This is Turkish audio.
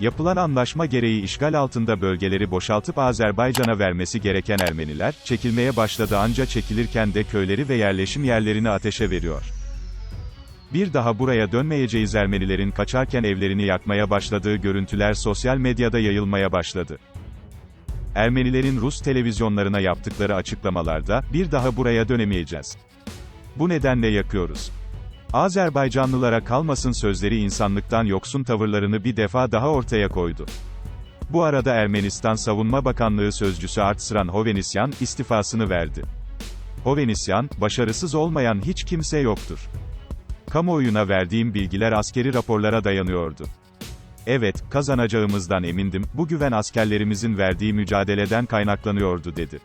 Yapılan anlaşma gereği işgal altında bölgeleri boşaltıp Azerbaycan'a vermesi gereken Ermeniler, çekilmeye başladı anca çekilirken de köyleri ve yerleşim yerlerini ateşe veriyor. Bir daha buraya dönmeyeceğiz Ermenilerin kaçarken evlerini yakmaya başladığı görüntüler sosyal medyada yayılmaya başladı. Ermenilerin Rus televizyonlarına yaptıkları açıklamalarda, bir daha buraya dönemeyeceğiz. Bu nedenle yakıyoruz. Azerbaycanlılara kalmasın sözleri insanlıktan yoksun tavırlarını bir defa daha ortaya koydu. Bu arada Ermenistan Savunma Bakanlığı Sözcüsü Artsran Hovhannisyan, istifasını verdi. Hovhannisyan, başarısız olmayan hiç kimse yoktur. Kamuoyuna verdiğim bilgiler askeri raporlara dayanıyordu. Evet, kazanacağımızdan emindim, bu güven askerlerimizin verdiği mücadeleden kaynaklanıyordu dedi.